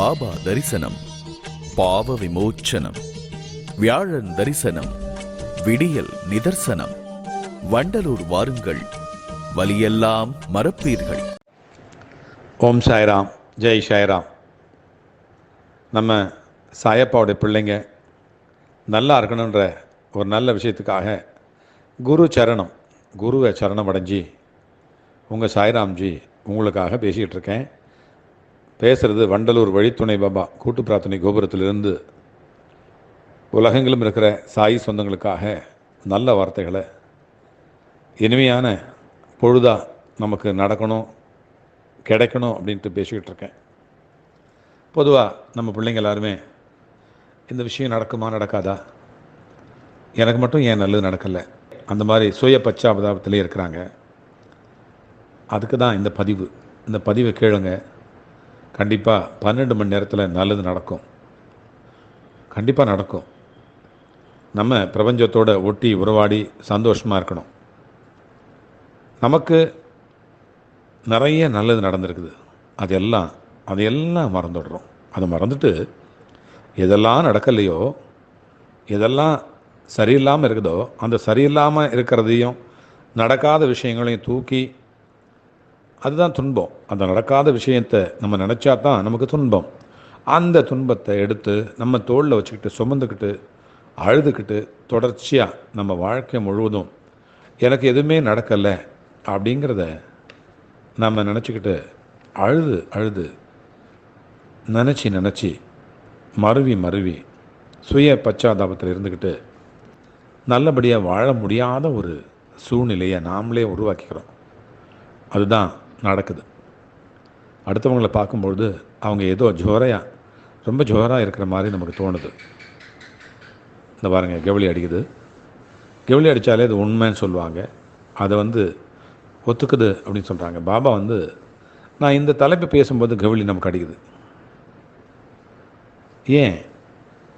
பாபா தரிசனம் பாவ விமோச்சனம் வியாழன் தரிசனம் விடியல் நிதர்சனம் வண்டலூர் வாருங்கள் வலியெல்லாம் மறப்பீர்கள். ஓம் சாய்ராம் ஜெய் சாய்ராம். நம்ம சாயப்பாவுடைய பிள்ளைங்க நல்லா இருக்கணுன்ற ஒரு நல்ல விஷயத்துக்காக குரு சரணம் குருவை சரணம் அடைஞ்சி உங்கள் சாய்ராம்ஜி உங்களுக்காக பேசிகிட்டு இருக்கேன். பேசுகிறது வண்டலூர் வழித்துணை பாபா கூட்டு பிரார்த்தனை கோபுரத்திலிருந்து உலகங்களும் இருக்கிற சாய் சொந்தங்களுக்காக நல்ல வார்த்தைகளை இனிமையான பொழுதா நமக்கு நடக்கணும் கிடைக்கணும் அப்படின்ட்டு பேசிக்கிட்டு இருக்கேன். பொதுவாக நம்ம பிள்ளைங்க எல்லாருமே இந்த விஷயம் நடக்குமா நடக்காதா? எனக்கு மட்டும் ஏன் நல்லது நடக்கலை? அந்த மாதிரி சுய பச்சாபதாபத்திலே இருக்கிறாங்க. அதுக்கு தான் இந்த பதிவு. இந்த பதிவை கேளுங்க. கண்டிப்பாக பன்னெண்டு மணி நேரத்தில் நல்லது நடக்கும். கண்டிப்பாக நடக்கும். நம்ம பிரபஞ்சத்தோட ஒட்டி உறவாடி சந்தோஷமாக இருக்கணும். நமக்கு நிறைய நல்லது நடந்திருக்குது. அதெல்லாம் அதையெல்லாம் மறந்துடுறோம். அதை மறந்துட்டு எதெல்லாம் நடக்கலையோ எதெல்லாம் சரியில்லாமல் இருக்குதோ அந்த சரியில்லாமல் இருக்கிறதையும் நடக்காத விஷயங்களையும் தூக்கி அதுதான் துன்பம். அந்த நடக்காத விஷயத்தை நம்ம நினச்சா தான் நமக்கு துன்பம். அந்த துன்பத்தை எடுத்து நம்ம தோளில் வச்சுக்கிட்டு சுமந்துக்கிட்டு அழுதுகிட்டு தொடர்ச்சியாக நம்ம வாழ்க்கை முழுவதும் எனக்கு எதுவுமே நடக்கலை அப்படிங்கிறத நம்ம நினச்சிக்கிட்டு அழுது அழுது நினச்சி நினச்சி மருவி மருவி சுய பச்சாதாபத்தில் இருந்துக்கிட்டு நல்லபடியாக வாழ முடியாத ஒரு சூழ்நிலையை நாமளே உருவாக்கிக்கிறோம். அதுதான் நடக்குது. அடுத்தவங்களை பார்க்கும்பொழுது அவங்க ஏதோ ஜோரையாக ரொம்ப ஜோராக இருக்கிற மாதிரி நமக்கு தோணுது. இந்த பாருங்க கவுளி அடிக்குது. கவுளி அடித்தாலே அது உண்மைன்னு சொல்லுவாங்க. அதை வந்து ஒத்துக்குது அப்படின்னு சொல்கிறாங்க பாபா வந்து நான் இந்த தலைப்பு பேசும்போது கவுளி நமக்கு அடிக்குது. ஏன்?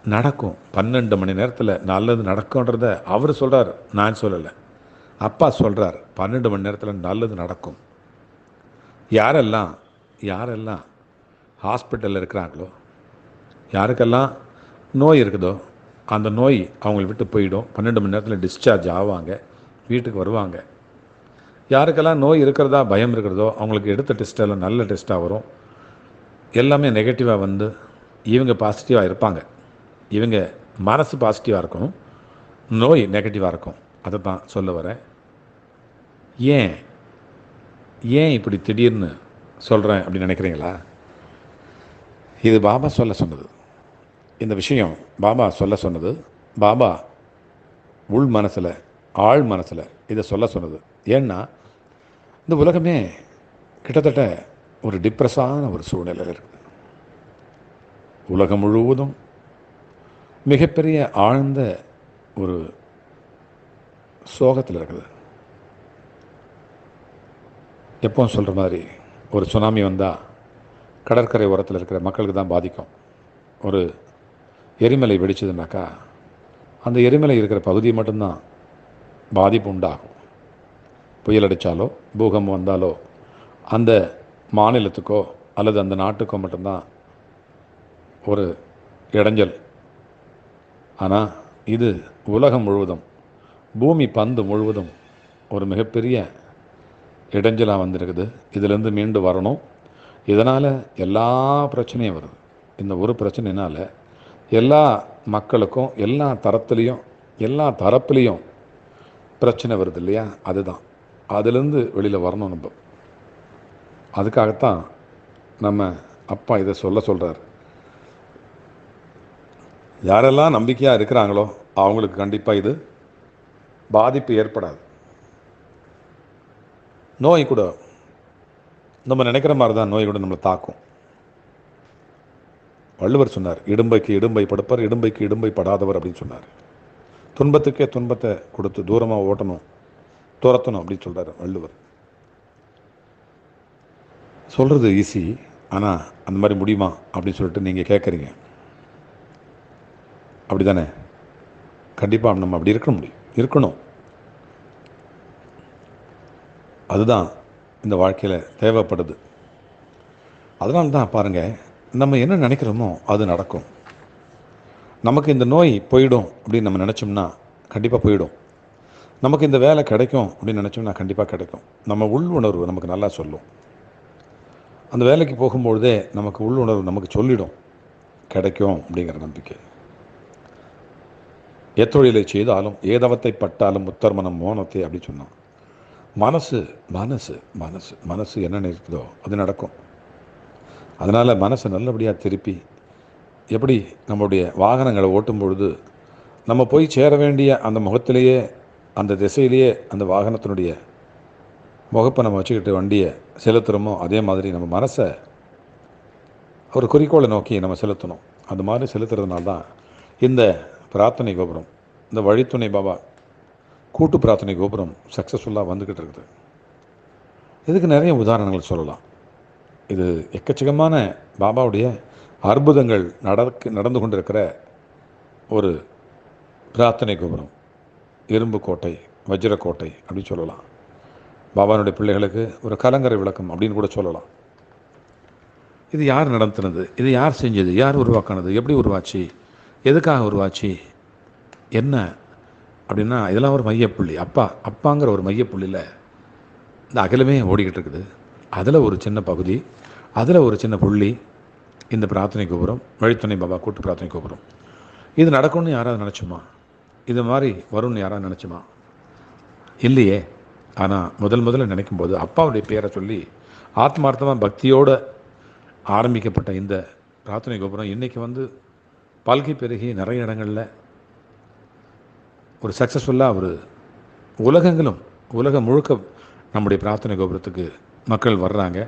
நடக்கும். பன்னெண்டு மணி நேரத்தில் நல்லது நடக்கும்ன்றத அவர் சொல்கிறார் நான் சொல்லலை. அப்பா சொல்கிறார் பன்னெண்டு மணி நேரத்தில் நல்லது நடக்கும். யாரெல்லாம் யாரெல்லாம் ஹாஸ்பிட்டலில் இருக்கிறாங்களோ யாருக்கெல்லாம் நோய் இருக்குதோ அந்த நோய் அவங்களை விட்டு போயிடும். பன்னெண்டு மணி நேரத்தில் டிஸ்சார்ஜ் ஆவாங்க வீட்டுக்கு வருவாங்க. யாருக்கெல்லாம் நோய் இருக்கிறதா பயம் இருக்கிறதோ அவங்களுக்கு எடுத்த டெஸ்ட்டெல்லாம் நல்ல டெஸ்ட்டாக வரும். எல்லாமே நெகட்டிவாக வந்து இவங்க பாசிட்டிவாக இருப்பாங்க. இவங்க மனசு பாசிட்டிவாக இருக்கும் நோய் நெகட்டிவாக இருக்கும். அதை தான் சொல்ல வரேன். ஏன்? ஏன் இப்படி திடீர்னு சொல்கிறேன் அப்படின்னு நினைக்கிறீங்களா? இது பாபா சொல்ல சொன்னது. இந்த விஷயம் பாபா சொல்ல சொன்னது. பாபா உள் மனசில் ஆழ் மனசில் இதை சொல்ல சொன்னது. ஏன்னா இந்த உலகமே கிட்டத்தட்ட ஒரு டிப்ரெஸ்ஸான ஒரு சூழ்நிலையில் இருக்குது உலகம் முழுவதும் மிகப்பெரிய ஆழ்ந்த ஒரு சோகத்தில் இருக்குது. எப்பவும் சொல்கிற மாதிரி ஒரு சுனாமி வந்தால் கடற்கரை ஓரத்தில் இருக்கிற மக்களுக்கு தான் பாதிக்கும். ஒரு எரிமலை வெடிச்சதுனாக்கா அந்த எரிமலை இருக்கிற பகுதி மட்டும்தான் பாதிப்பு உண்டாகும். புயல் அடித்தாலோ பூகம்பம் வந்தாலோ அந்த மாநிலத்துக்கோ அல்லது அந்த நாட்டுக்கோ மட்டும்தான் ஒரு இடைஞ்சல். ஆனால் இது உலகம் முழுவதும் பூமி பந்து முழுவதும் ஒரு மிகப்பெரிய இடைஞ்சலாக வந்திருக்குது. இதிலேருந்து மீண்டு வரணும். இதனால் எல்லா பிரச்சனையும் வருது. இந்த ஒரு பிரச்சனைனால எல்லா மக்களுக்கும் எல்லா தரத்துலேயும் எல்லா தரப்புலேயும் பிரச்சனை வருது இல்லையா? அதுதான். அதுலேருந்து வெளியில் வரணும் நம்ம. அதுக்காகத்தான் நம்ம அப்பா இதை சொல்ல சொல்கிறார் யாரெல்லாம் நம்பிக்கையாக இருக்கிறாங்களோ அவங்களுக்கு கண்டிப்பாக இது பாதிப்பு ஏற்படாது. நோய் கூட நம்ம நினைக்கிற மாதிரி தான் நோய் கூட நம்மளை தாக்கும். வள்ளுவர் சொன்னார் இடும்பைக்கு இடும்பை படுப்பர் இடும்பைக்கு இடும்பை படாதவர் அப்படின்னு சொன்னார். துன்பத்துக்கே துன்பத்தை கொடுத்து தூரமாக ஓட்டணும் துரத்தணும் அப்படின்னு சொல்கிறார் வள்ளுவர். சொல்கிறது ஈஸி ஆனால் அந்த மாதிரி முடியுமா அப்படின்னு சொல்லிட்டு நீங்கள் கேட்குறீங்க அப்படி தானே கண்டிப்பாக நம்ம அப்படி இருக்க முடியும் இருக்கணும். அதுதான் இந்த வாழ்க்கையில் தேவைப்படுது. அதனால தான் பாருங்கள் நம்ம என்ன நினைக்கிறோமோ அது நடக்கும். நமக்கு இந்த நோய் போயிடும் அப்படின்னு நம்ம நினச்சோம்னா கண்டிப்பாக போயிடும். நமக்கு இந்த வேலை கிடைக்கும் அப்படின்னு நினச்சோம்னா கண்டிப்பாக கிடைக்கும். நம்ம உள் உணர்வு நமக்கு நல்லா சொல்லும். அந்த வேலைக்கு போகும்பொழுதே நமக்கு உள் உணர்வு நமக்கு சொல்லிடும். கிடைக்கும் அப்படிங்கிற நம்பிக்கை. எத்தொழிலை செய்தாலும் ஏதவத்தை பட்டாலும் முத்தர்மனம் மோனத்தை அப்படி சொன்னான். மனசு மனசு மனசு மனசு என்ன நினைக்குதோ அது நடக்கும். அதனால் மனசை நல்லபடியாக திருப்பி எப்படி நம்முடைய வாகனங்களை ஓட்டும் பொழுது நம்ம போய் சேர வேண்டிய அந்த முகத்திலேயே அந்த திசையிலேயே அந்த வாகனத்தினுடைய முகப்பை நம்ம வச்சுக்கிட்டு வண்டியை செலுத்துகிறோமோ அதே மாதிரி நம்ம மனசை ஒரு குறிக்கோளை நோக்கி நம்ம செலுத்தணும். அது மாதிரி செலுத்துறதுனால தான் இந்த பிரார்த்தனை கோபுரம் இந்த வழித்துணை பாபா கூட்டு பிரார்த்தனை கோபுரம் சக்ஸஸ்ஃபுல்லாக வந்துக்கிட்டு இருக்குது இதுக்கு நிறைய உதாரணங்கள் சொல்லலாம். இது எக்கச்சக்கமான பாபாவுடைய அற்புதங்கள் நடக்கு நடந்து கொண்டிருக்கிற ஒரு பிரார்த்தனை கோபுரம். இரும்பு கோட்டை வஜ்ரக்கோட்டை அப்படின்னு சொல்லலாம். பாபானுடைய பிள்ளைகளுக்கு ஒரு கலங்கரை விளக்கம் அப்படின்னு கூட சொல்லலாம். இது யார் நடத்தினது? இது யார் செஞ்சது? யார் உருவாக்கினது? எப்படி உருவாச்சு? எதுக்காக உருவாச்சு? என்ன அப்படின்னா இதெல்லாம் ஒரு மையப்புள்ளி. அப்பா அப்பாங்கிற ஒரு மையப்புள்ளியில் இந்த அகிலமே ஓடிக்கிட்டு இருக்குது. அதில் ஒரு சின்ன பகுதி அதில் ஒரு சின்ன புள்ளி இந்த பிரார்த்தனை கோபுரம் வழித்துணை பாபா கூட்டு பிரார்த்தனை கோபுரம். இது நடக்கும்னு யாராவது நினச்சோமா? இது மாதிரி வரும்னு யாராவது நினச்சோமா? இல்லையே. ஆனால் முதல் முதல்ல நினைக்கும் போது அப்பாவுடைய பேரை சொல்லி ஆத்மார்த்தமாக பக்தியோடு ஆரம்பிக்கப்பட்ட இந்த பிரார்த்தனை கோபுரம் இன்றைக்கி வந்து பல்கி பெருகி நிறைய இடங்களில் ஒரு சக்ஸஸ்ஃபுல்லாக ஒரு உலகங்களும் உலகம் முழுக்க நம்முடைய பிரார்த்தனை கோபுரத்துக்கு மக்கள் வர்றாங்க.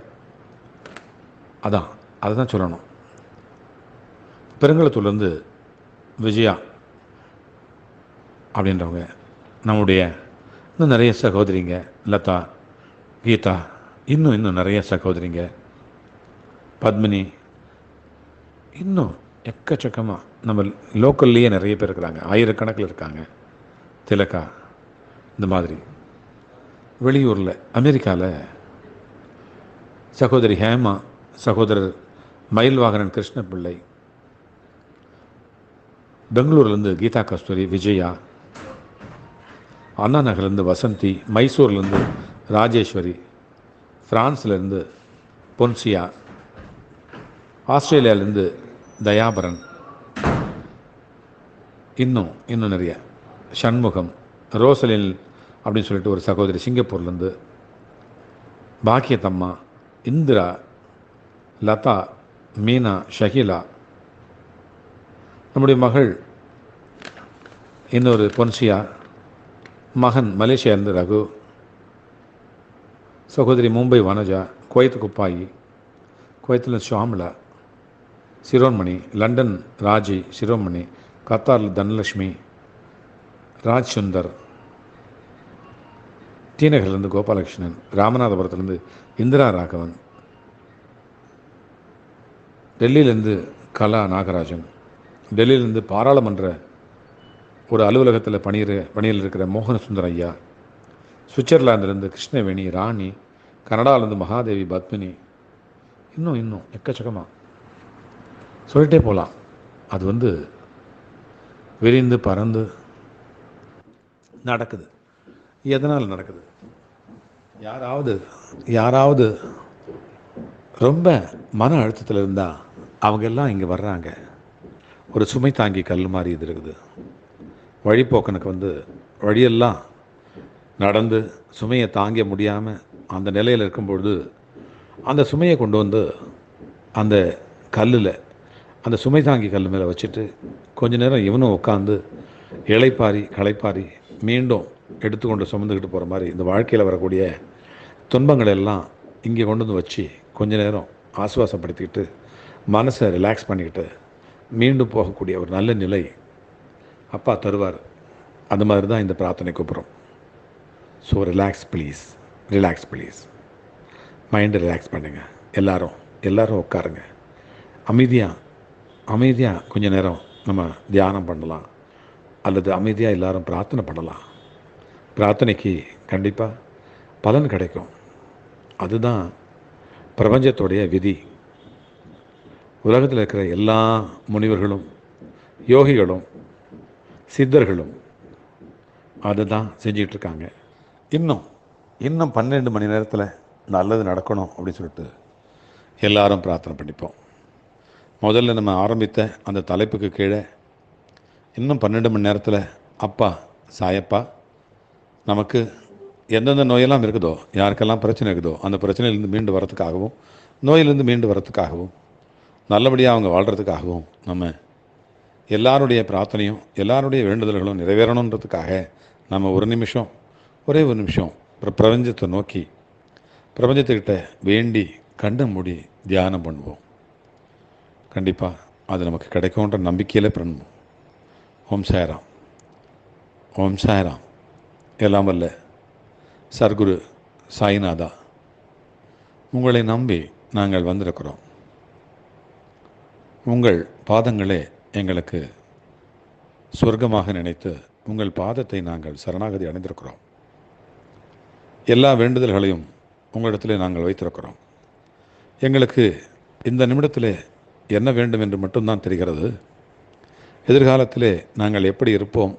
அதான் அதை தான் சொல்லணும். பெருங்குளத்தூர்லேருந்து விஜயா அப்படின்றவங்க நம்முடைய இன்னும் நிறைய சகோதரிங்க லதா கீதா இன்னும் இன்னும் நிறைய சகோதரிங்க பத்மினி இன்னும் எக்கச்சக்கமாக நம்ம லோக்கல்லையே நிறைய பேர் இருக்கிறாங்க ஆயிரக்கணக்கில் இருக்காங்க. திலக்கா இந்த மாதிரி. வெளியூரில் அமெரிக்காவில் சகோதரி ஹேமா சகோதரர் மயில்வாகனன் கிருஷ்ணபிள்ளை பெங்களூர்லேருந்து கீதா கஸ்தூரி விஜயா அண்ணா நகர்லேருந்து வசந்தி மைசூர்லேருந்து ராஜேஸ்வரி ஃப்ரான்ஸ்லேருந்து பொன்சியா ஆஸ்திரேலியாவிலேருந்து தயாபரன். இன்னும் இன்னும் நிறைய. சண்முகம் ரோசலின் அப்படின்னு சொல்லிட்டு ஒரு சகோதரி சிங்கப்பூர்லேருந்து பாக்கியத்தம்மா இந்திரா லதா மீனா ஷகிலா நம்முடைய மகள் இன்னொரு பொன்சியா மகன் மலேசியாவிலிருந்து ரகு சகோதரி மும்பை வனஜா குவைத் குப்பாயி குவைத்தில் ஷாம்லா சிரோன்மணி லண்டன் ராஜி சிரோன்மணி கத்தாரில் தனலட்சுமி ராஜ் சுந்தர் டிநகர்லேருந்து கோபாலகிருஷ்ணன் ராமநாதபுரத்துலேருந்து இந்திரா ராகவன் டெல்லியிலேருந்து கலா நாகராஜன் டெல்லியிலேருந்து பாராளுமன்ற ஒரு அலுவலகத்தில் பணியிற பணியில் இருக்கிற மோகன சுந்தர் ஐயா சுவிட்சர்லாந்துலேருந்து கிருஷ்ணவேணி ராணி கனடாலேருந்து மகாதேவி பத்மினி இன்னும் இன்னும் எக்கச்சக்கமாக சொல்லிட்டே போகலாம் அது வந்து விரிந்து பறந்து நடக்குது. எதனால் நடக்குது? யாராவது யாராவது ரொம்ப மன அழுத்தத்தில் இருந்தால் அவங்க எல்லாம் இங்கே வர்றாங்க. ஒரு சுமை தாங்கி கல் மாதிரி இது இருக்குது. வழிப்போக்கனுக்கு வந்து வழியெல்லாம் நடந்து சுமையை தாங்க முடியாமல் அந்த நிலையில் இருக்கும்பொழுது அந்த சுமையை கொண்டு வந்து அந்த கல்லில் அந்த சுமை தாங்கி கல் மேலே வச்சுட்டு கொஞ்ச நேரம் இவனும் உட்காந்து இளைப்பாரி களைப்பாரி மீண்டும் எடுத்துக்கொண்டு சுமந்துக்கிட்டு போகிற மாதிரி இந்த வாழ்க்கையில் வரக்கூடிய துன்பங்கள் எல்லாம் இங்கே கொண்டு வந்து வச்சு கொஞ்ச நேரம் ஆசுவாசப்படுத்திக்கிட்டு மனசை ரிலாக்ஸ் பண்ணிக்கிட்டு மீண்டும் போகக்கூடிய ஒரு நல்ல நிலை அப்பா தருவார். அந்த மாதிரி தான் இந்த பிரார்த்தனை கூப்பிட்றோம். So relax please relax please மைண்டை ரிலாக்ஸ் பண்ணுங்கள் எல்லாரும் எல்லாரும் உட்காருங்க. அமைதியாக அமைதியாக கொஞ்ச நேரம் நம்ம தியானம் பண்ணலாம். அல்லது அமைதியாக எல்லாரும் பிரார்த்தனை பண்ணலாம். பிரார்த்தனைக்கு கண்டிப்பாக பலன் கிடைக்கும். அதுதான் பிரபஞ்சத்துடைய விதி. உலகத்தில் இருக்கிற எல்லா முனிவர்களும் யோகிகளும் சித்தர்களும் அதை தான் செஞ்சிட்டு இருக்காங்க இன்னும் இன்னும் பன்னெண்டு மணி நேரத்தில் நல்லது நடக்கணும் அப்படின்னு சொல்லிட்டு எல்லாரும் பிரார்த்தனை பண்ணிப்போம். முதல்ல நம்ம ஆரம்பித்த அந்த தலைப்புக்கு கீழே இன்னும் பன்னெண்டு மணி நேரத்தில் அப்பா சாயப்பா நமக்கு எந்தெந்த நோயெல்லாம் இருக்குதோ யாருக்கெல்லாம் பிரச்சனை இருக்குதோ அந்த பிரச்சனையிலேருந்து மீண்டு வரத்துக்காகவும் நோயிலேருந்து மீண்டு வரத்துக்காகவும் நல்லபடியாக அவங்க வாழ்கிறதுக்காகவும் நம்ம எல்லாருடைய பிரார்த்தனையும் எல்லாருடைய வேண்டுதல்களும் நிறைவேறணுன்றதுக்காக நம்ம ஒரு நிமிஷம் ஒரே ஒரு நிமிஷம் பிரபஞ்சத்தை நோக்கி பிரபஞ்சத்துக்கிட்ட வேண்டி கண்டு மூடி தியானம் பண்ணுவோம். கண்டிப்பாக அது நமக்கு கிடைக்கும்ன்ற நம்பிக்கையில் பண்ணுவோம் ஓம் சாய்ராம். ஓம் சாய்ராம். எல்லாம் வல்ல சர்க்குரு சாய்நாதா. உங்களை நம்பி நாங்கள் வந்திருக்கிறோம். உங்கள் பாதங்களே எங்களுக்கு சொர்க்கமாக நினைத்து உங்கள் பாதத்தை நாங்கள் சரணாகதி அடைந்திருக்கிறோம். எல்லா வேண்டுதல்களையும் உங்களிடத்திலே நாங்கள் வைத்திருக்கிறோம். எங்களுக்கு இந்த நிமிடத்திலே என்ன வேண்டும் என்று மட்டும்தான் தெரிகிறது? எதிர்காலத்திலே நாங்கள் எப்படி இருப்போம்?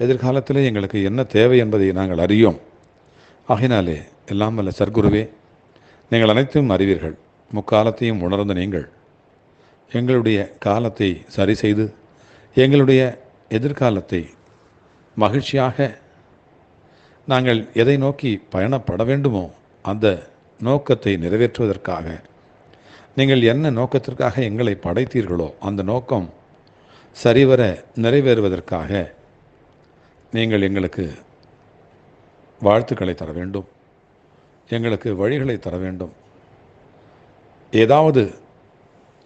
எதிர்காலத்திலே எங்களுக்கு என்ன தேவை என்பதை நாங்கள் அறியோம். ஆகினாலே எல்லாம் வல்ல சர்க்குருவே நீங்கள் அனைத்தும் அறிவீர்கள். முக்காலத்தையும் உணர்ந்த நீங்கள் எங்களுடைய காலத்தை சரி செய்து எங்களுடைய எதிர்காலத்தை மகிழ்ச்சியாக நாங்கள் எதை நோக்கி பயணப்பட வேண்டுமோ அந்த நோக்கத்தை நிறைவேற்றுவதற்காக நீங்கள் என்ன நோக்கத்திற்காக எங்களை படைத்தீர்களோ அந்த நோக்கம் சரிவர நிறைவேறுவதற்காக நீங்கள் எங்களுக்கு வாழ்த்துக்களை தர வேண்டும். எங்களுக்கு வழிகளை தர வேண்டும். ஏதாவது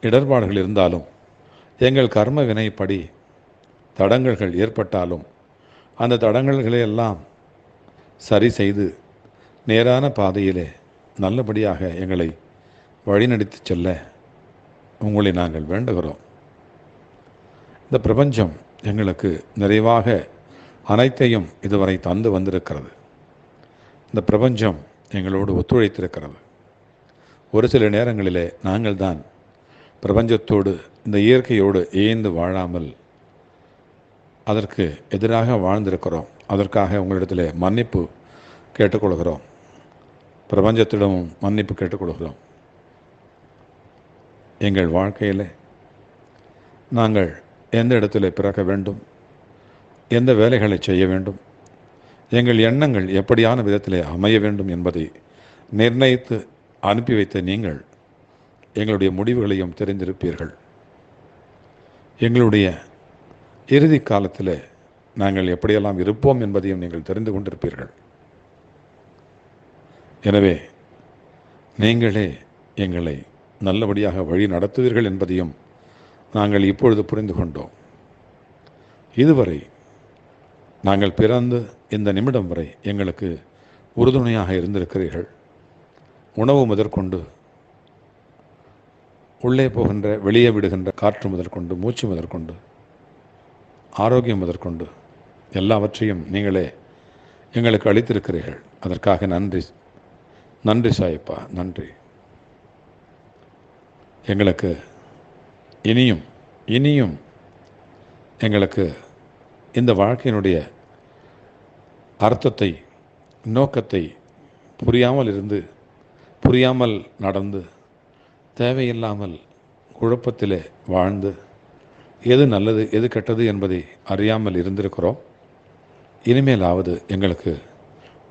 இடர்பாடுகள் இருந்தாலும் எங்கள் கர்ம வினைப்படி தடங்கல்கள் ஏற்பட்டாலும் அந்த தடங்கல்களை எல்லாம் சரி செய்து நேரான பாதையிலே நல்லபடியாக எங்களை வழிநடத்தி செல்ல உங்களை நாங்கள் வேண்டுகிறோம். இந்த பிரபஞ்சம் எங்களுக்கு நிறைவாக அனைத்தையும் இதுவரை தந்து வந்திருக்கிறது. இந்த பிரபஞ்சம் எங்களோடு ஒத்துழைத்திருக்கிறது. ஒரு சில நேரங்களிலே நாங்கள் தான் பிரபஞ்சத்தோடு இந்த இயற்கையோடு ஏந்து வாழாமல் அதற்கு எதிராக வாழ்ந்திருக்கிறோம். அதற்காக உங்களிடத்தில் மன்னிப்பு கேட்டுக்கொள்கிறோம். பிரபஞ்சத்திடமும் மன்னிப்பு கேட்டுக்கொள்கிறோம். எங்கள் வாழ்க்கையில் நாங்கள் எந்த இடத்துல பிறக்க வேண்டும்? எந்த வேலைகளை செய்ய வேண்டும்? எங்கள் எண்ணங்கள் எப்படியான விதத்திலே அமைய வேண்டும் என்பதை நிர்ணயித்து அனுப்பி வைத்த நீங்கள் எங்களுடைய முடிவுகளையும் தெரிந்திருப்பீர்கள். எங்களுடைய இறுதி காலத்தில் நாங்கள் எப்படியெல்லாம் இருப்போம் என்பதையும் நீங்கள் தெரிந்து கொண்டிருப்பீர்கள். எனவே நீங்களே எங்களை நல்லபடியாக வழி நடத்துவீர்கள் என்பதையும் நாங்கள் இப்பொழுது புரிந்து கொண்டோம் இதுவரை நாங்கள் பிறந்து இந்த நிமிடம் வரை எங்களுக்கு உறுதுணையாக இருந்திருக்கிறீர்கள். உணவு முதற்கொண்டு உள்ளே போகின்ற வெளியே விடுகின்ற காற்று முதற்கொண்டு மூச்சு முதற்கொண்டு ஆரோக்கியம் முதற்கொண்டு எல்லாவற்றையும் நீங்களே எங்களுக்கு அளித்திருக்கிறீர்கள். அதற்காக நன்றி நன்றி சாயப்பா நன்றி. எங்களுக்கு இனியும் இனியும் எங்களுக்கு இந்த வாழ்க்கையினுடைய அர்த்தத்தை நோக்கத்தை புரியாமல் இருந்து புரியாமல் நடந்து தேவையில்லாமல் குழப்பத்திலே வாழ்ந்து எது நல்லது எது கெட்டது என்பதை அறியாமல் இருந்திருக்கிறோம். இனிமேலாவது எங்களுக்கு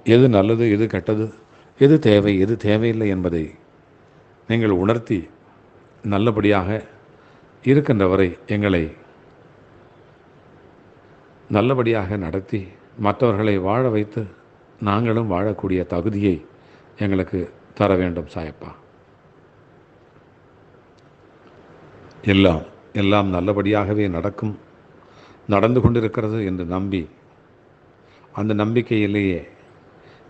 எது நல்லது எது கெட்டது எது தேவை எது தேவையில்லை என்பதை நீங்கள் உணர்த்தி நல்லபடியாக இருக்கின்ற வரை எங்களை நல்லபடியாக நடத்தி மற்றவர்களை வாழ வைத்து நாங்களும் வாழக்கூடிய தகுதியை எங்களுக்கு தர வேண்டும் சாயப்பா. எல்லாம் எல்லாம் நல்லபடியாகவே நடக்கும் நடந்து கொண்டிருக்கிறது என்று நம்பி அந்த நம்பிக்கையிலேயே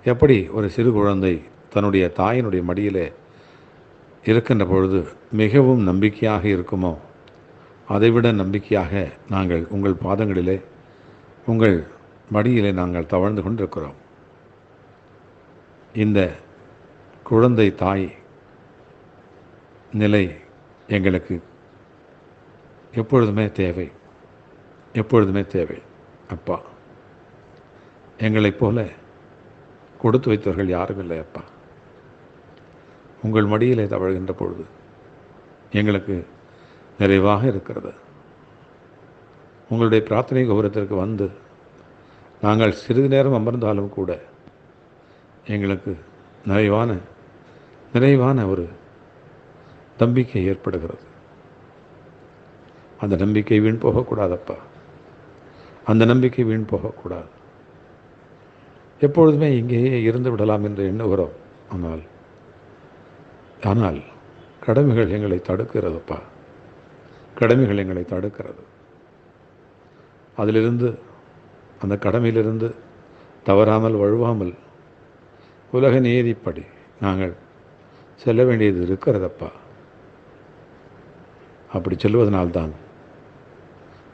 எப்படி ஒரு சிறு குழந்தை தன்னுடைய தாயினுடைய மடியிலே இருக்கின்ற பொழுது மிகவும் நம்பிக்கையாக இருக்குமோ அதைவிட நம்பிக்கையாக நாங்கள் உங்கள் பாதங்களிலே உங்கள் மடியிலே நாங்கள் தவழ்ந்து கொண்டிருக்கிறோம். இந்த குழந்தை தாய் நிலை எங்களுக்கு எப்பொழுதுமே தேவை எப்பொழுதுமே தேவை அப்பா. எங்களைப் போல கொடுத்து வைத்தவர்கள் யாரும் இல்லை அப்பா. உங்கள் மடியிலே தவழ்கின்ற பொழுது எங்களுக்கு நிறைவாக இருக்கிறது. உங்களுடைய பிரார்த்தனை கோபுரத்திற்கு வந்து நாங்கள் சிறிது நேரம் அமர்ந்தாலும் கூட எங்களுக்கு நிறைவான நிறைவான ஒரு நம்பிக்கை ஏற்படுகிறது. அந்த நம்பிக்கை வீண் போகக்கூடாதப்பா. அந்த நம்பிக்கை வீண் போகக்கூடாது. எப்பொழுதுமே இங்கேயே இருந்து விடலாம் என்று எண்ணுகிறோம். ஆனால் ஆனால் கடமைகள் எங்களை தடுக்கிறதுப்பா. கடமைகள் எங்களை தடுக்கிறது. அதிலிருந்து அந்த கடமையிலிருந்து தவறாமல் வழுவாமல் உலக நீதிப்படி நாங்கள் செல்ல வேண்டியது இருக்கிறதப்பா? அப்படி செல்வதனால்தான்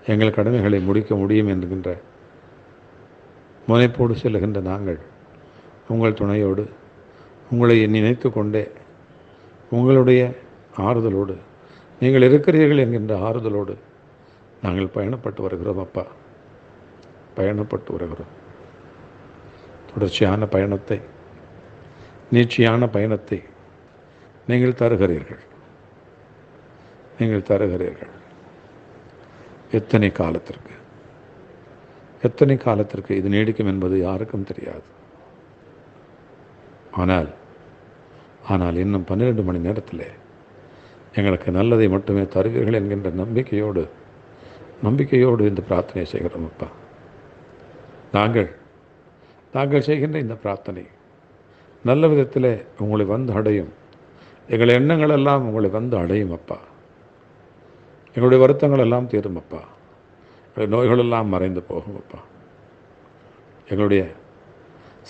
எங்கள் கடமைகளை முடிக்க முடியும் என்கின்ற முனைப்போடு செல்லுகின்ற நாங்கள் உங்கள் துணையோடு உங்களை நினைத்து கொண்டே உங்களுடைய ஆறுதலோடு நீங்கள் இருக்கிறீர்கள் என்கின்ற ஆறுதலோடு நாங்கள் பயணப்பட்டு வருகிறோம் அப்பா. பயணப்பட்டு வருகிறோம். தொடர்ச்சியான பயணத்தை நீட்சியான பயணத்தை நீங்கள் தருகிறீர்கள். நீங்கள் தருகிறீர்கள். எத்தனை காலத்திற்கு? எத்தனை காலத்திற்கு இது நீடிக்கும் என்பது யாருக்கும் தெரியாது. ஆனால் ஆனால் இன்னும் பன்னிரெண்டு மணி நேரத்தில் எங்களுக்கு நல்லதை மட்டுமே தருவீர்கள் என்கின்ற நம்பிக்கையோடு நம்பிக்கையோடு இந்த பிரார்த்தனை செய்கிறோம் அப்பா. நாங்கள் நாங்கள் செய்கின்ற இந்த பிரார்த்தனை நல்ல விதத்தில் உங்களை வந்து அடையும். எங்கள் எண்ணங்கள் எல்லாம் உங்களை வந்து அடையும் அப்பா. எங்களுடைய வருத்தங்கள் எல்லாம் தீரும் அப்பா. எங்களுடைய நோய்களெல்லாம் மறைந்து போகும் அப்பா. எங்களுடைய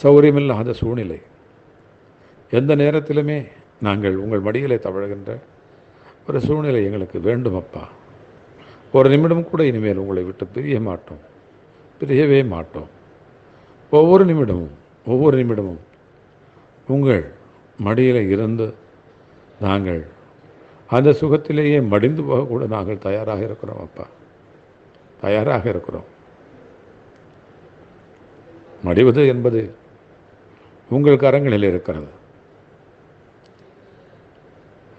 சௌகரியமில்லாத சூழ்நிலை. எந்த நேரத்திலுமே நாங்கள் உங்கள் மடிகளை தவழுகின்ற ஒரு சூழ்நிலை எங்களுக்கு வேண்டும் அப்பா. ஒரு நிமிடம் கூட இனிமேல் உங்களை விட்டு பிரிய மாட்டோம். பிரியவே மாட்டோம். ஒவ்வொரு நிமிடமும் ஒவ்வொரு நிமிடமும் உங்கள் மடியில் இருந்து நாங்கள் அந்த சுகத்திலேயே மடிந்து போக கூட நாங்கள் தயாராக இருக்கிறோம் அப்பா. தயாராக இருக்கிறோம். மடிவது என்பது உங்கள் கரங்களில் இருக்கிறது.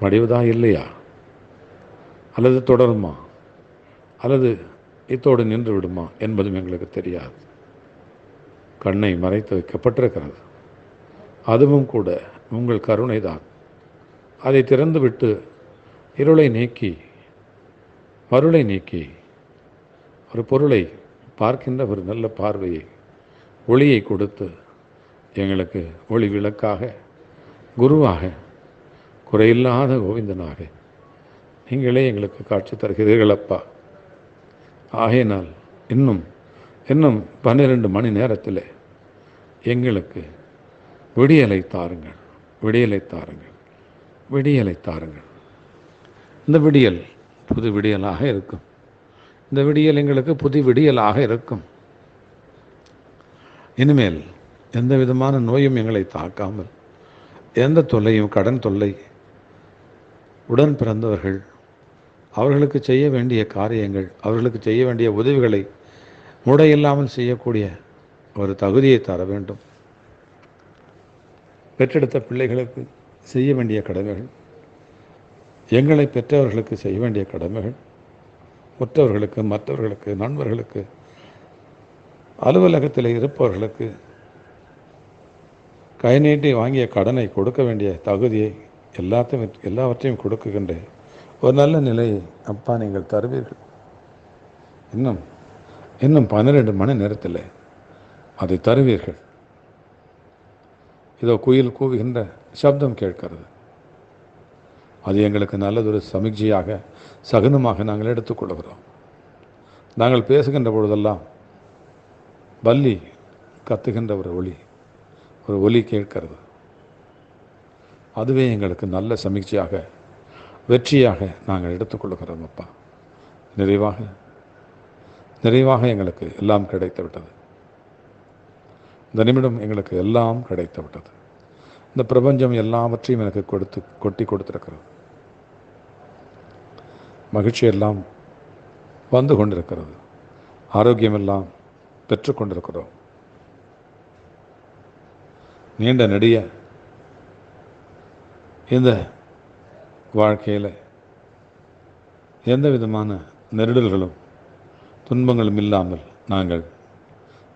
மடிவதா இல்லையா? அல்லது தொடருமா? அல்லது இத்தோடு நின்று விடுமா என்பதும் எங்களுக்கு தெரியாது. கண்ணை மறைத்து வைக்கப்பட்டிருக்கிறது. அதுவும் கூட உங்கள் கருணைதான் அதை திறந்துவிட்டு இருளை நீக்கி மருளை நீக்கி ஒரு பொருளை பார்க்கின்ற ஒரு நல்ல பார்வையை ஒளியை கொடுத்து எங்களுக்கு ஒளி விளக்காக குருவாக குறையில்லாத கோவிந்தனாக நீங்களே எங்களுக்கு காட்சி தருகிறீர்கள் அப்பா ஆகையினால் இன்னும் இன்னும் பன்னிரெண்டு மணி நேரத்தில் எங்களுக்கு விடியலை தாருங்கள் விடியலை தாருங்கள் விடியலை தாருங்கள். இந்த விடியல் புது விடியலாக இருக்கும். இந்த விடியல் எங்களுக்கு புது விடியலாக இருக்கும். இனிமேல் எந்த விதமான நோயும் எங்களை தாக்காமல் எந்த தொல்லையும் கடன் தொல்லை உடன் பிறந்தவர்கள் அவர்களுக்கு செய்ய வேண்டிய காரியங்கள் அவர்களுக்கு செய்ய வேண்டிய உதவிகளை முடையில்லாமல் செய்யக்கூடிய ஒரு தகுதியை தர வேண்டும். பெற்றெடுத்த பிள்ளைகளுக்கு செய்ய வேண்டிய கடமைகள் எங்களை பெற்றவர்களுக்கு செய்ய வேண்டிய கடமைகள் மற்றவர்களுக்கு மற்றவர்களுக்கு நண்பர்களுக்கு அலுவலகத்தில் இருப்பவர்களுக்கு கை நீட்டி வாங்கிய கடனை கொடுக்க வேண்டிய தகுதியை எல்லாத்தையும் எல்லாவற்றையும் கொடுக்குகின்ற ஒரு நல்ல நிலையை அப்பா நீங்கள் தருவீர்கள். இன்னும் இன்னும் பன்னிரெண்டு மணி நேரத்தில் அதை தருவீர்கள். இதோ குயில் கூவுகின்ற சப்தம் கேட்கிறது. அது எங்களுக்கு நல்லதொரு சமிக்ஜையாக சகுனமாக நாங்கள் எடுத்துக்கொள்கிறோம் நாங்கள் பேசுகின்ற பொழுதெல்லாம் பல்லி கத்துகின்ற ஒரு ஒளி ஒரு ஒலி கேட்கிறது. அதுவே எங்களுக்கு நல்ல சமீட்சையாக வெற்றியாக நாங்கள் எடுத்துக்கொள்கிறோம் அப்பா நிறைவாக நிறைவாக எங்களுக்கு எல்லாம் கிடைத்து விட்டது இந்த நிமிடம் எங்களுக்கு எல்லாம் கிடைத்து விட்டது இந்த பிரபஞ்சம் எல்லாவற்றையும் எனக்கு கொடுத்து கொட்டி கொடுத்திருக்கிறது. மகிழ்ச்சி எல்லாம் வந்து கொண்டிருக்கிறது. ஆரோக்கியமெல்லாம் பெற்றுக்கொண்டிருக்கிறோம் நீண்ட நெடிய இந்த வாழ்க்கையில் எந்த விதமான நெருடல்களும் துன்பங்களும் இல்லாமல் நாங்கள்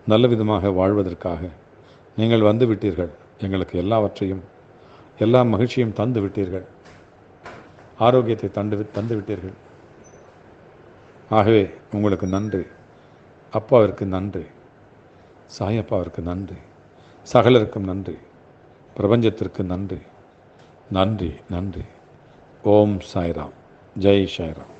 நல்ல விதமாக வாழ்வதற்காக நீங்கள் வந்து விட்டீர்கள். எங்களுக்கு எல்லாவற்றையும் எல்லா மகிழ்ச்சியும் தந்து விட்டீர்கள். ஆரோக்கியத்தை தந்து தந்து விட்டீர்கள். ஆகவே உங்களுக்கு நன்றி. அப்பாவிற்கு நன்றி. சாயப்பாவிற்கு நன்றி. சகலருக்கும் நன்றி. பிரபஞ்சத்திற்கு நன்றி. நன்றி நன்றி. ஓம் சாய்ராம். ஜெய் சாய்ராம்.